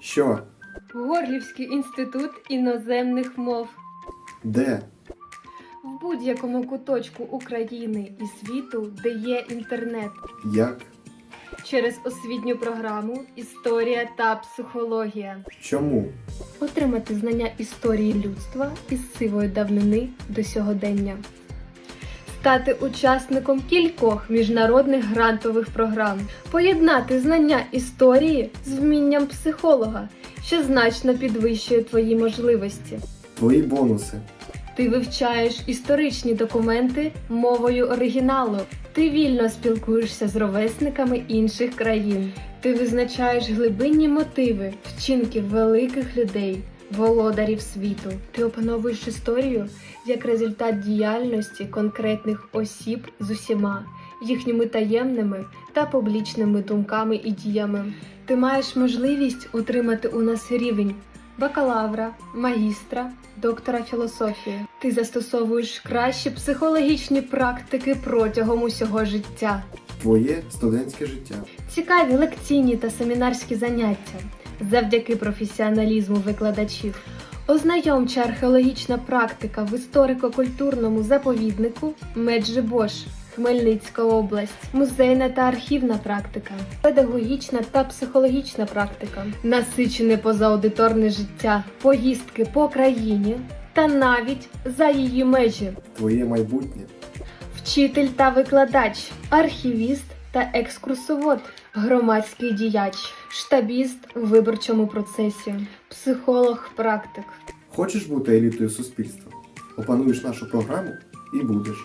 Що? Горлівський інститут іноземних мов. Де? В будь-якому куточку України і світу, де є інтернет, Як? через освітню програму Історія та психологія. Чому? Отримати знання історії людства із сивої давнини до сьогодення. Стати учасником кількох міжнародних грантових програм, поєднати знання історії з вмінням психолога, що значно підвищує твої можливості. Твої бонуси. Ти вивчаєш історичні документи мовою оригіналу. Ти вільно спілкуєшся з ровесниками інших країн. Ти визначаєш глибинні мотиви вчинків великих людей, володарів світу. Ти опановуєш історію як результат діяльності конкретних осіб з усіма їхніми таємними та публічними думками і діями. Ти маєш можливість отримати у нас рівень бакалавра, магістра, доктора філософії. Ти застосовуєш кращі психологічні практики протягом усього життя. Твоє студентське життя. Цікаві лекційні та семінарські заняття завдяки професіоналізму викладачів. Ознайомча археологічна практика в історико-культурному заповіднику Меджибош, Хмельницька область, музейна та архівна практика, педагогічна та психологічна практика, насичене позааудиторне життя, поїздки по країні та навіть за її межі Твоє майбутнє. вчитель та викладач, архівіст та екскурсовод, громадський діяч, штабіст у виборчому процесі, психолог-практик. Хочеш бути елітою суспільства? Опануєш нашу програму і будеш.